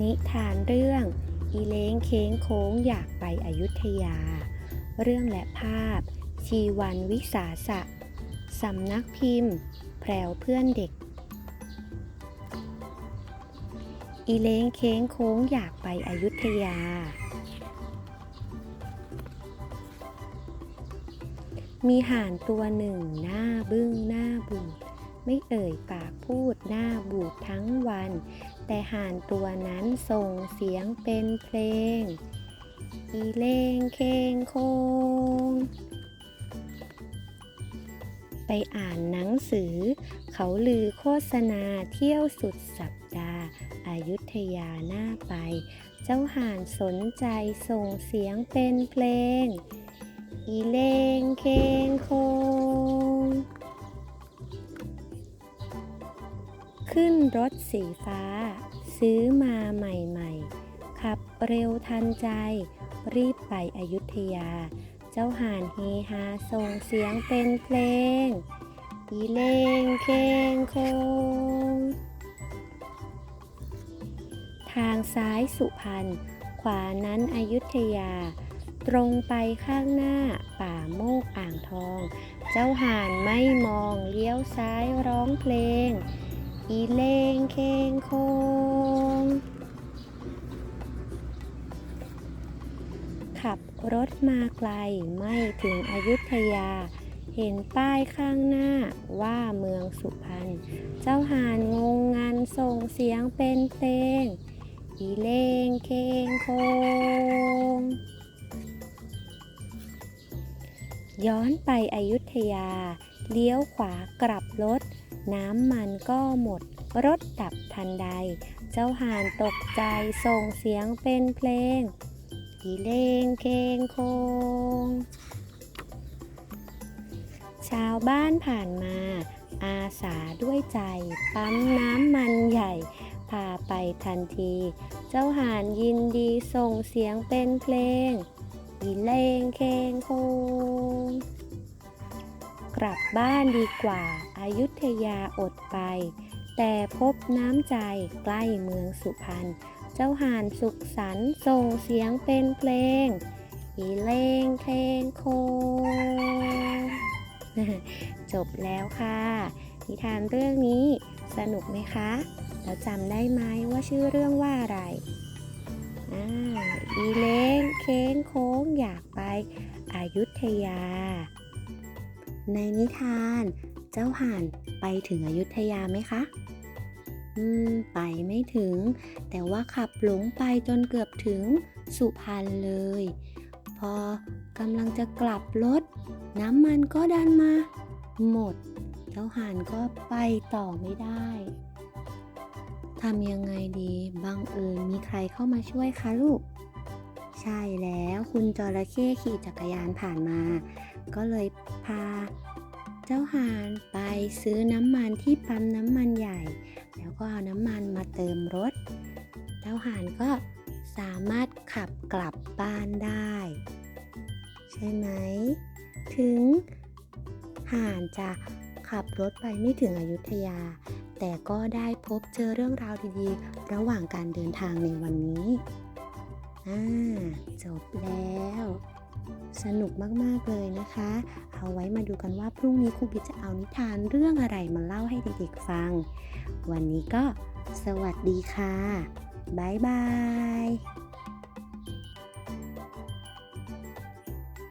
นิทานเรื่อง อีเล้งเค้งโค้งอยากไปอยุธยา เรื่องและภาพ ชีวันวิสาสะสำนักพิมพ์ แพรวเพื่อนเด็ก อีเล้งเค้งโค้งอยากไปอยุธยา มีห่านตัวหนึ่งหน้าบึ้งหน้าบูด ไม่เอ่ยปากพูดหน้าบูดทั้งวัน แต่ห่านตัวนั้นส่งเสียงเป็นเพลง อีเลงเคงโคง ไปอ่านหนังสือ เขาลือโฆษณาเที่ยวสุดสัปดาห์อายุทยาหน้าไป เจ้าห่านสนใจส่งเสียงเป็นเพลง อีเลงเคงโคง ขึ้นรถสีฟ้า ซื้อมาใหม่ๆ ขับเร็วทันใจ รีบไปอยุธยา เจ้าห่านเฮฮาส่งเสียงเป็นเพลง อีเลงเคงโคง ทางซ้ายสุพรรณ ขวานั้นอยุธยา ตรงไปข้างหน้าป่าโมกอ่างทอง เจ้าห่านไม่มองเลี้ยวซ้ายร้องเพลง อีเลงเคงโคง ขับรถมาไกลไม่ถึงอยุธยา เห็นป้ายข้างหน้าว่าเมืองสุพรรณ เจ้าหานงงงันส่งเสียงเป็นเพลง อีเลงเคงโคง ย้อนไปอยุธยา เลี้ยวขวากลับรถ น้ำมันก็หมดรถดับทันใด เจ้าห่านตกใจส่งเสียงเป็นเพลงอีเลงเคงโคง ชาวบ้านผ่านมา อาสาด้วยใจ ปั๊มน้ำมันใหญ่ พาไปทันที เจ้าห่านยินดีส่งเสียงเป็นเพลงอีเลงเคงโคง กลับบ้านดีกว่าอายุทยาอดไป แต่พบน้ำใจใกล้เมืองสุพรรณ เจ้าห่านสุขสันส่งเสียงเป็นเพลง อีเลงเคงโคงจบแล้วค่ะ นิทานเรื่องนี้สนุกไหมคะ แล้วจำได้ไหมว่าชื่อเรื่องว่าอะไรอีเล้งเค้งโค้งอยากไปอายุทยา ในนิทาน เจ้าห่านไปถึงอยุธยาไหมคะ อืม ไปไม่ถึง แต่ว่าขับหลงไปจนเกือบถึงสุพรรณเลย พอกำลังจะกลับรถ น้ำมันก็ดันมา หมด เจ้าห่านก็ไปต่อไม่ได้ทำยังไงดี บังเอิญมีใครเข้ามาช่วยคะลูก ใช่แล้วคุณจระเข้ขี่จักรยานผ่านมา ก็เลยพาเจ้าห่านไปซื้อน้ำมันที่ปั๊มน้ำมันใหญ่ แล้วก็เอาน้ำมันมาเติมรถ เจ้าห่านก็สามารถขับกลับบ้านได้ ใช่ไหม ถึงห่านจะขับรถไปไม่ถึงอยุธยา แต่ก็ได้พบเจอเรื่องราวดีๆ ระหว่างการเดินทางในวันนี้ อ่าจบแล้ว สนุกมาก ๆ เลยนะคะ เอาไว้มาดูกันว่าพรุ่งนี้ครูบิจะเอานิทานเรื่องอะไรมาเล่าให้เด็กๆฟัง วันนี้ก็สวัสดีค่ะ บ๊ายบาย